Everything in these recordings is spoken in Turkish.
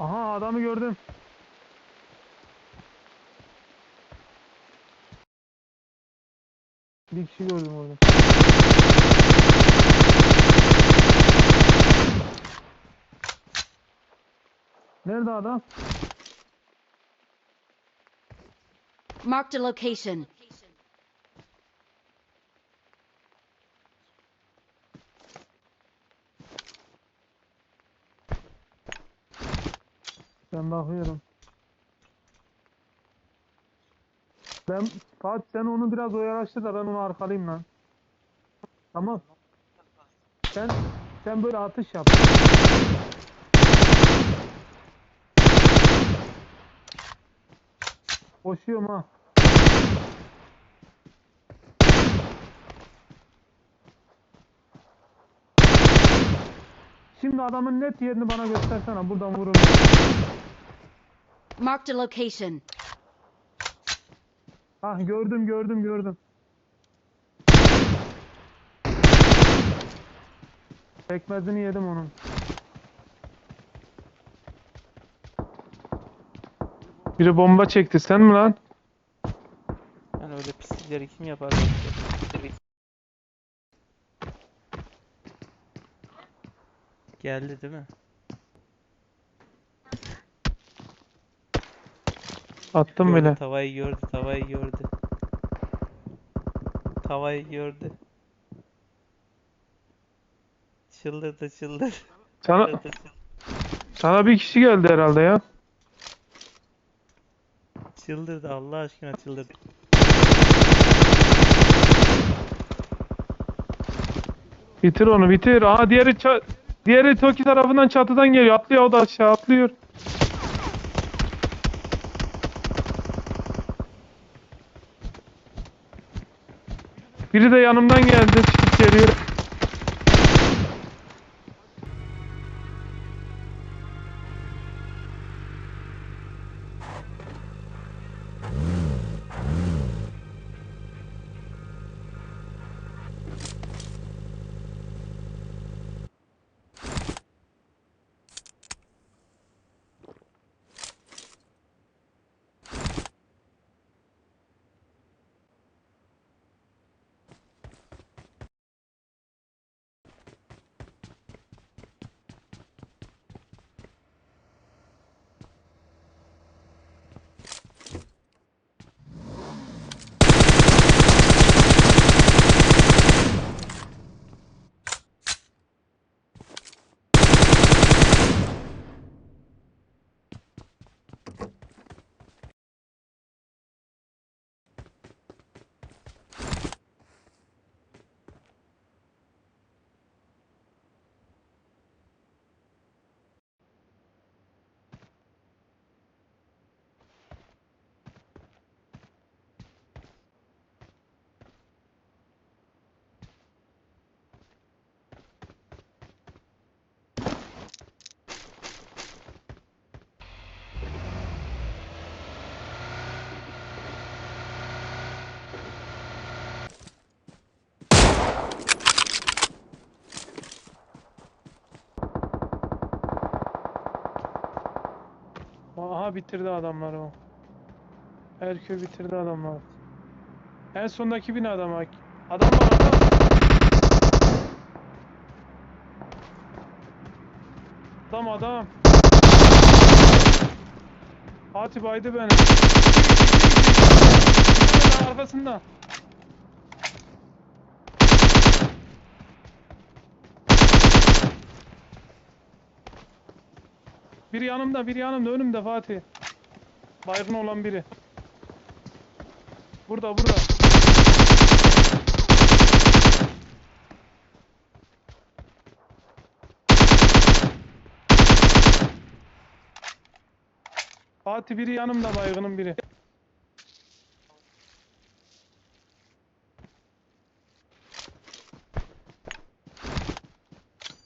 Aha adamı gördüm. Bir kişi gördüm orada. Nerede adam? Marked a location. Ben bakıyorum. Ben Fatih sen onu biraz oyalaştır da ben onu arkalayayım lan. Tamam. Sen sen böyle atış yap. Koşuyorum ha. Şimdi adamın net yerini bana göstersene. Buradan vururum. Marked a location. Ah gördüm gördüm gördüm. Pekmezini yedim onun. Biri bomba çekti sen mi lan? Yani öyle pislikleri kim yapar? Geldi değil mi? Attım Gördü, bile. Tavayı gördü, tavayı gördü. Tavayı gördü. Çıldırdı, çıldırdı. Sana, çıldırdı, çıldırdı. sana bir kişi geldi herhalde ya. Çıldırdı, Allah aşkına çıldırdı. Bitir onu bitir. Aa diğeri diğeri Toki tarafından çatıdan geliyor. Atlıyor o da aşağı atlıyor. Biri de yanımdan geldi. Çıkıp geliyor. Aha bitirdi adamları o. Herkül bitirdi adamları. En sondaki bin adam bak. Adam var adam. Adam adam. Fatih baydı beni. arkasında Biri yanımda, biri yanımda, önümde Fatih. Baygın olan biri. Burada, burada. Fatih biri yanımda baygının biri.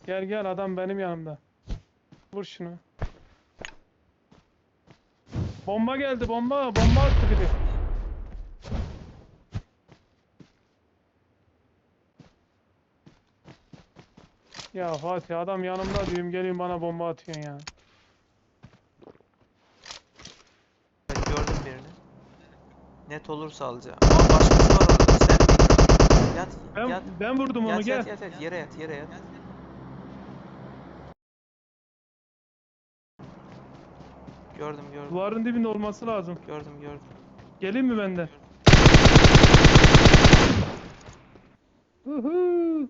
Gel gel adam benim yanımda. Vur şunu. Bomba geldi bomba. Bomba attı biri. Ya Fatih adam yanımda diyorum gelin bana bomba atıyorsun ya. Evet, gördüm birini. Net olursa alacağım. Aa, başkası var orada. Sen yat Ben, yat. ben vurdum onu Yat, gel. yat yat yat yere yat yere yat. Gördüm gördüm Duvarın dibinde olması lazım. gördüm gördüm. Geleyim mi benden? Uhu.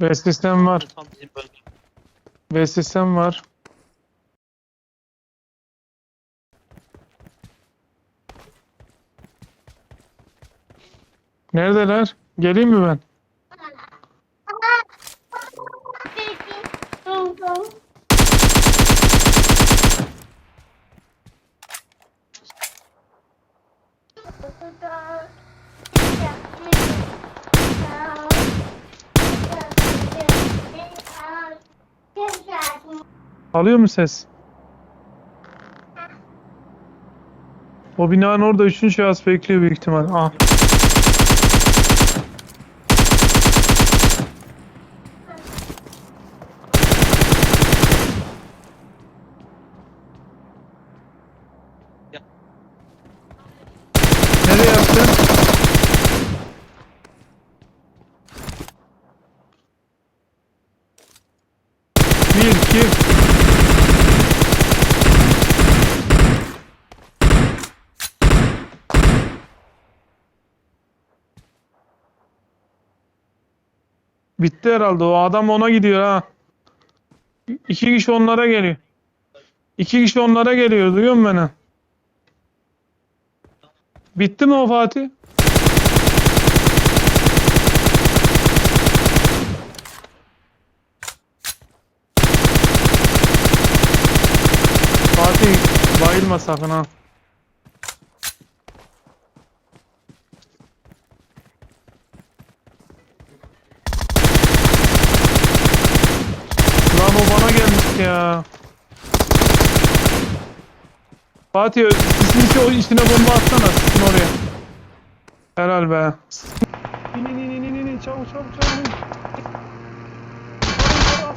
B sistem var. Tam sistem var. Neredeler? Geleyim mi ben? Alıyor mu ses? O binanın orada üçüncü şahıs bekliyor büyük ihtimal. Ah. Nereye yaptın? Bir, iki. Bitti herhalde o adam ona gidiyor ha. İki kişi onlara geliyor. İki kişi onlara geliyor duyuyor musun beni? Bitti mi o Fatih? Fatih bayılma sakın ha. Lan o bana gelmişti ya. Fatih sisin o içine bomba atsana sisin oraya. Helal be. İn in in in in in çabuk çabuk çabuk.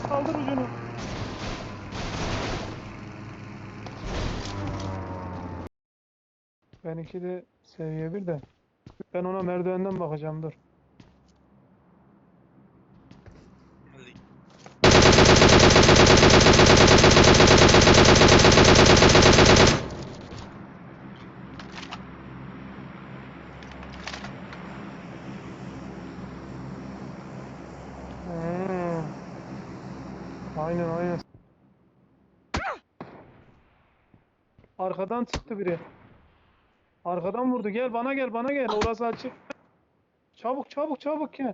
Saldır ucunu. Benimki de seviye bir de. Ben ona merdivenden bakacağım dur. Hmm. Aynen aynen. Arkadan çıktı biri. Arkadan vurdu. Gel bana gel bana gel. Orası açık. Çabuk çabuk çabuk gel.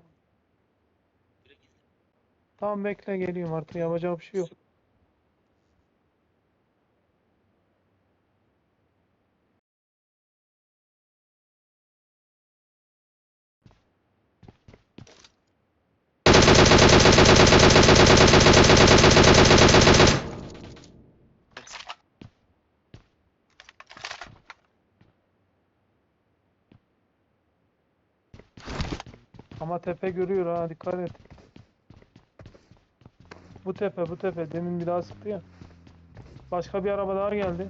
Tamam bekle geliyorum artık yapacak bir şey yok. Tepe görüyor ha dikkat et. Bu tepe bu tepe demin bir daha sıktı ya. Başka bir araba daha geldi.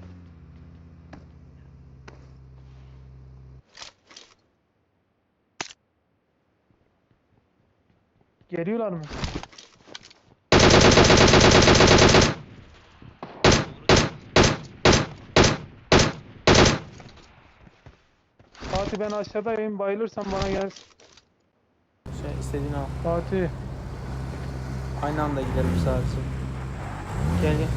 Geliyorlar mı? Fatih ben aşağıdayım. Bayılırsan bana gel. İstediğini al. Fatih. Aynı anda gidelim sadece. Gel gel.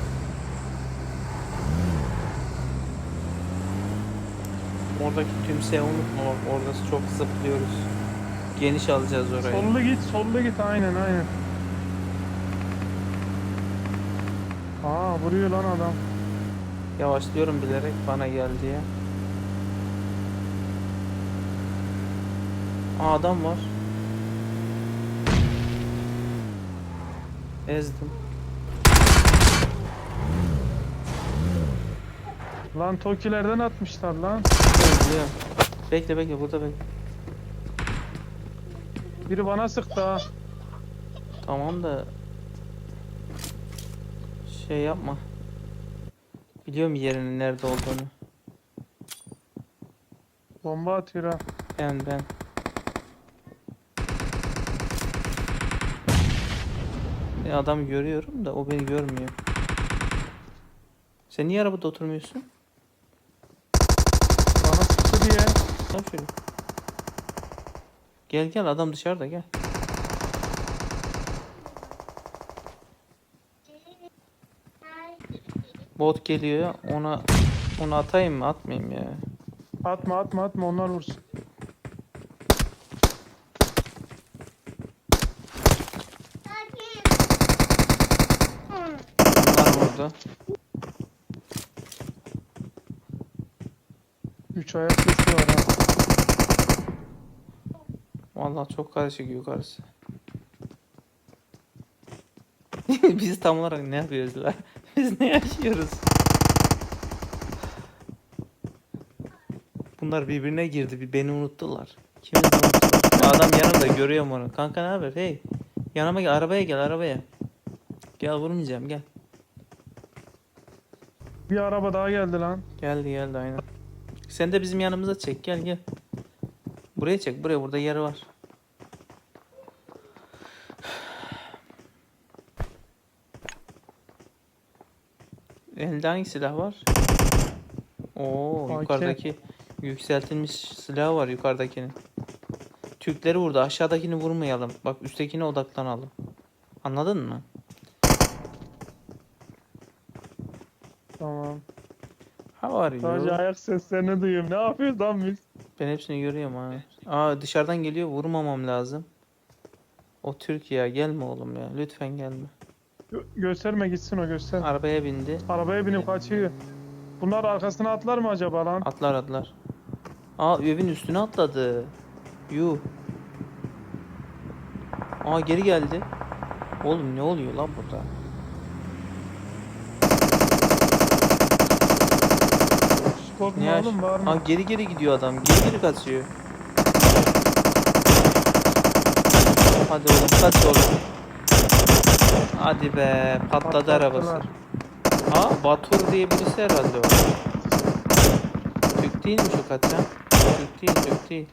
Oradaki tümseyi unutma bak orası çok zıplıyoruz. Geniş alacağız orayı. Sollu git, sollu git. Aynen, aynen. Aa, vuruyor lan adam. Yavaşlıyorum bilerek bana gel diye. Aa adam var. Ezdim. Lan Tokilerden atmışlar lan. Ezdim. Bekle bekle burada bekle. Biri bana sıktı ha. Tamam da şey yapma. Biliyorum yerinin nerede olduğunu. Bomba atıyor ha. Ben ben. Ben adamı görüyorum da o beni görmüyor. Sen niye arabada oturmuyorsun? Bana sıktı diye. Tam şöyle. Gel gel adam dışarıda gel. Bot geliyor ona onu atayım mı atmayayım ya. Atma, atma, atma. Onlar vursun. Vurdu. Üç ayak sesi var ha. Vallahi çok karışık yukarısı. Biz tam olarak ne yapıyoruz la? Biz ne yaşıyoruz? Bunlar birbirine girdi. Bir beni unuttular. Kimi unuttular? Adam yanımda görüyorum onu. Kanka ne haber? Hey. Yanıma gel. Arabaya gel arabaya. Gel vurmayacağım gel. Bir araba daha geldi lan. Geldi geldi aynen. Sen de bizim yanımıza çek gel gel. Buraya çek buraya burada yeri var. Elde hangi silah var? Oo AK. yukarıdaki yükseltilmiş silah var yukarıdakinin. Türkleri vurdu aşağıdakini vurmayalım. Bak üsttekine odaklanalım. Anladın mı? Tamam. Ha var ya. Sadece ayak seslerini duyuyorum. Ne yapıyoruz lan biz? Ben hepsini görüyorum ha. Aa dışarıdan geliyor vurmamam lazım. O Türk ya gelme oğlum ya lütfen gelme. Gö- gösterme gitsin o göster. Arabaya bindi. Arabaya binip kaçıyor. Bunlar arkasına atlar mı acaba lan? Atlar atlar. Aa evin üstüne atladı. Yuh. Aa geri geldi. Oğlum ne oluyor lan burada? Korkma yaş? oğlum bağırma. Aa geri geri gidiyor adam. Geri geri kaçıyor. Hadi oğlum kaç oğlum. Hadi be patladı arabası. Aa Batur diye birisi herhalde o. Türk değil mi şu kaçan? Türk değil, Türk değil.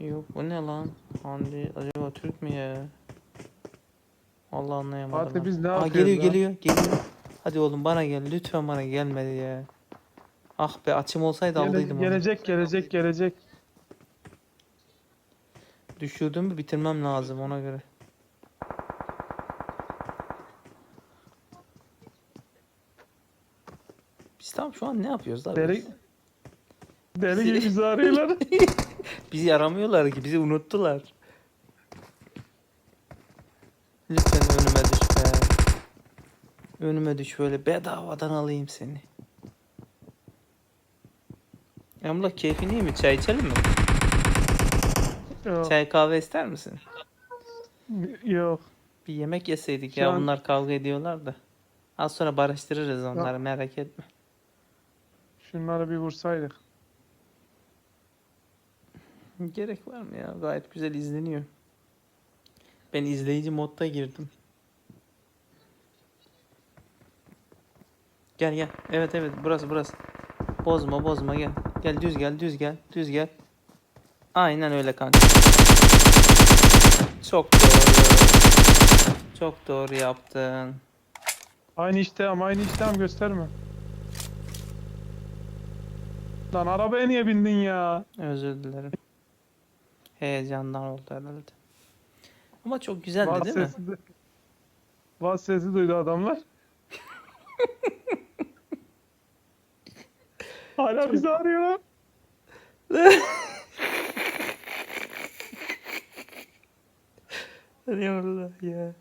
Yok bu ne lan? Handi acaba Türk mü ya? Allah anlayamadım. Fatih biz ne Aa yapıyoruz geliyor lan? geliyor geliyor. Hadi oğlum bana gel lütfen bana gelmedi ya. Ah be açım olsaydı Gele- aldıydım onu. gelecek gelecek gelecek. Düşürdüğümü bitirmem lazım ona göre. Biz tam şu an ne yapıyoruz? Deli, deli gibi bizi arıyorlar. Bizi aramıyorlar ki bizi unuttular. Lütfen önüme düş be. Önüme düş böyle bedavadan alayım seni. Emrah keyfin iyi mi? Çay içelim mi? Yok. Çay kahve ister misin? Yok. Bir yemek yeseydik Şu ya an- bunlar kavga ediyorlar da. Az sonra barıştırırız onları merak etme. Şunları bir vursaydık. Gerek var mı ya? Gayet güzel izleniyor. Ben izleyici modda girdim. Gel gel. Evet evet burası burası. Bozma bozma gel. Gel düz gel düz gel düz gel. Aynen öyle kanka. Çok doğru. Çok doğru yaptın. Aynı iştahım aynı iştahım gösterme. Lan arabaya niye bindin ya? Özür dilerim. Heyecandan oldu herhalde. Ama çok güzeldi Vaz değil mi? sesi Vaz sesi duydu adamlar. Hala bizi arıyor. Arıyorlar ya.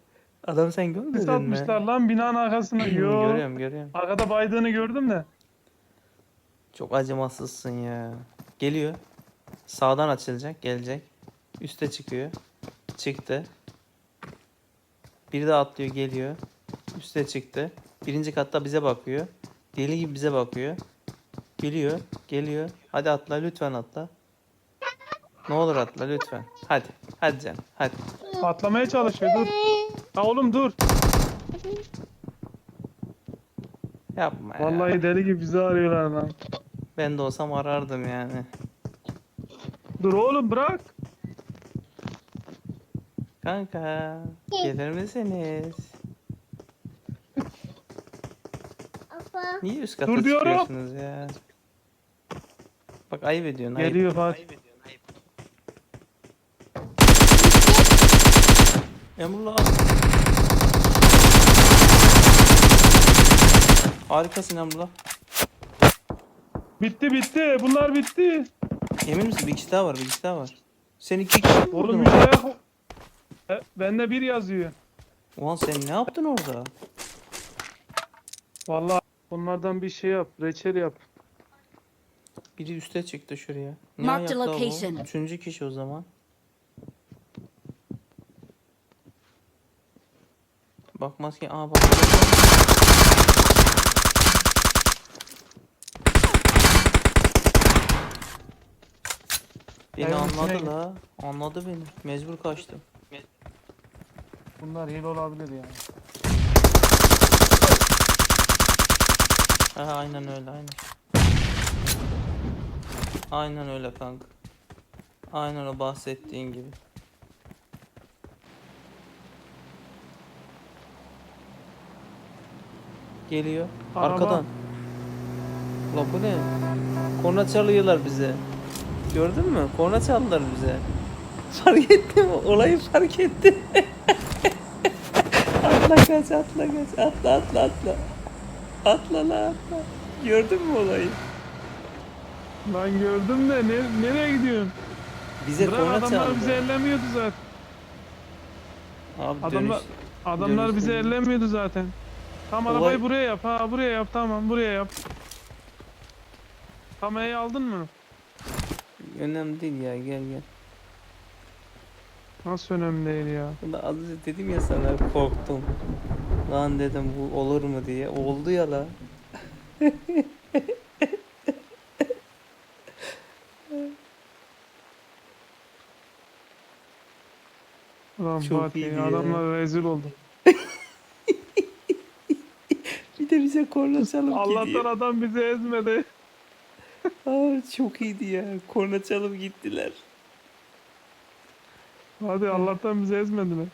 Adam sen görmedin mi? atmışlar lan binanın arkasına. Yo. görüyorum görüyorum. Arkada baydığını gördüm de. Çok acımasızsın ya. Geliyor. Sağdan açılacak, gelecek. Üste çıkıyor. Çıktı. Biri de atlıyor, geliyor. Üste çıktı. Birinci katta bize bakıyor. Deli gibi bize bakıyor. Geliyor, geliyor. Hadi atla, lütfen atla. Ne olur atla lütfen. Hadi, hadi canım, hadi. Atlamaya çalışıyor dur. Ha oğlum dur. Yapma ya. Vallahi deli gibi bizi arıyorlar lan. Ben de olsam arardım yani. Dur oğlum bırak. Kanka, gelir misiniz? Niye üst kata Dur diyorum. çıkıyorsunuz ya? Bak ayıp ediyorsun ayıp. Geliyor Fatih. Emrullah. Harikasın Emrullah. Bitti bitti. Bunlar bitti. Emin misin? Bir kişi daha var, bir kişi daha var. Sen iki kişi vurdun Oğlum orada? bir şey e, Bende bir yazıyor. Ulan sen ne yaptın orada? Vallahi bunlardan bir şey yap. Reçel yap. Biri üste çıktı şuraya. Ne Mark the ayakta bu? location. Üçüncü kişi o zaman. Bakmaz ki. Aa bak. Beni Evin anladı içine la. Anladı beni. Mecbur kaçtım. Bunlar hile olabilir yani. Ha aynen öyle aynen. Aynen öyle kanka. Aynen o bahsettiğin gibi. Geliyor. Araba. Arkadan. Ulan bu ne? Korna çalıyorlar bize. Gördün mü? Korna çaldılar bize. Fark ettin mi? Olayı fark ettim. atla kaç atla kaç. Atla atla atla. Atla la atla. Gördün mü olayı? Lan gördüm de ne, nereye gidiyorsun? Bize Bırak korna adamlar çaldı. bizi ellemiyordu zaten. Abi Adamlar dönüş. adamlar dönüş bizi ellemiyordu zaten. Tam Olay- arabayı buraya yap. Ha buraya yap tamam buraya yap. Kamerayı aldın mı? Önemli değil ya gel gel. Nasıl önemli değil ya. Ulan az önce dedim ya sana korktum. Lan dedim bu olur mu diye. Oldu ya la. Ulan Çok Fatih iyiydi ya. adamlar rezil oldu. Bir de bize korna çalıp Allah'tan gidiyor. adam bizi ezmedi. Aa, çok iyiydi ya. Korna çalıp gittiler. Hadi Allah'tan bizi ezmediler.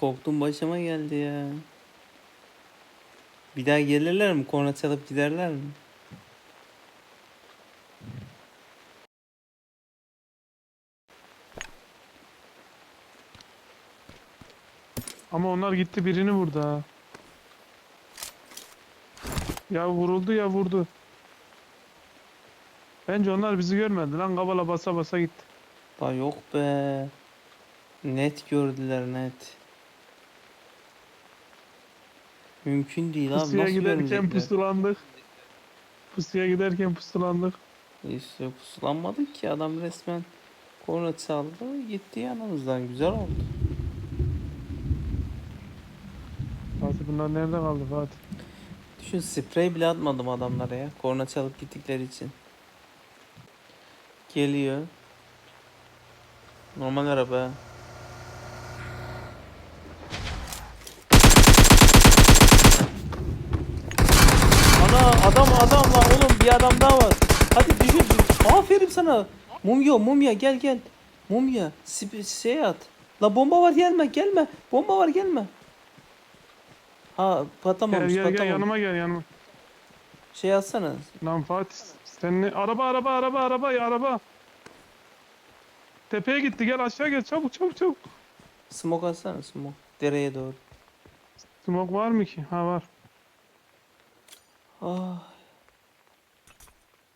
Korktum başıma geldi ya. Bir daha gelirler mi? Korna çalıp giderler mi? Ama onlar gitti birini vurdu ha. Ya vuruldu ya vurdu. Bence onlar bizi görmedi lan kabala basa basa gitti. Ba yok be. Net gördüler net. Mümkün değil abi. Pusuya Nasıl giderken pusulandık. Pusuya giderken pusulandık. İşte pusulanmadık ki adam resmen korna çaldı gitti yanımızdan güzel oldu. Fatih bunlar nerede kaldı Fatih? Düşün sprey bile atmadım adamlara ya. Korna çalıp gittikleri için. Geliyor. Normal araba. Ana adam adam la oğlum bir adam daha var. Hadi düşün. Aferin sana. Mumya mumya gel gel. Mumya şey at. La bomba var gelme gelme. Bomba var gelme. Ha Gel patlamamış gel gel patlamamış. yanıma gel yanıma. Şey atsana. Lan Fatih sen ne? Araba araba araba araba ya araba. Tepeye gitti gel aşağı gel çabuk çabuk çabuk. Smoke atsana smoke. Dereye doğru. Smoke var mı ki? Ha var. Ah.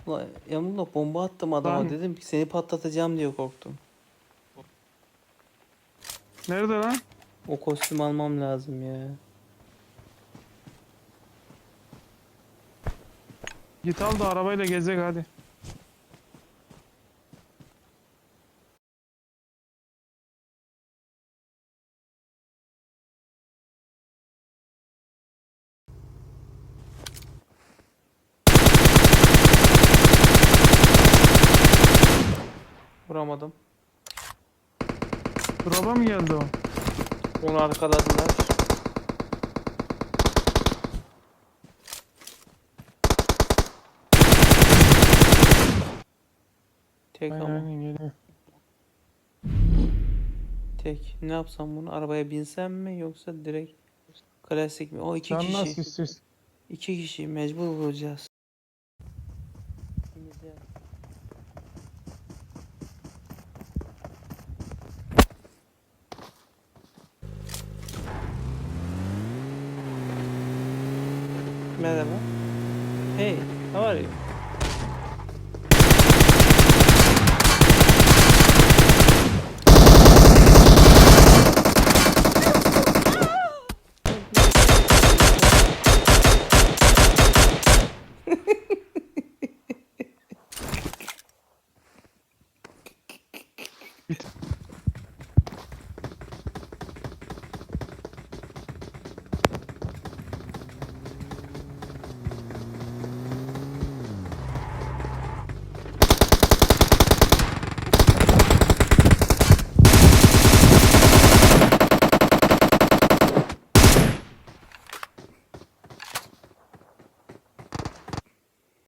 Ulan yanımda bomba attım adama Lan. dedim ki seni patlatacağım diye korktum. Nerede lan? O kostüm almam lazım ya. Git al da arabayla gezek hadi. Vuramadım. Drop'a mı geldi o? Onu arkaladılar. Tek Aynen ama. aynen. Tek. Ne yapsam bunu? Arabaya binsem mi yoksa direkt klasik mi? O iki Sen kişi. nasıl istiyorsun? İki kişi mecbur vuracağız.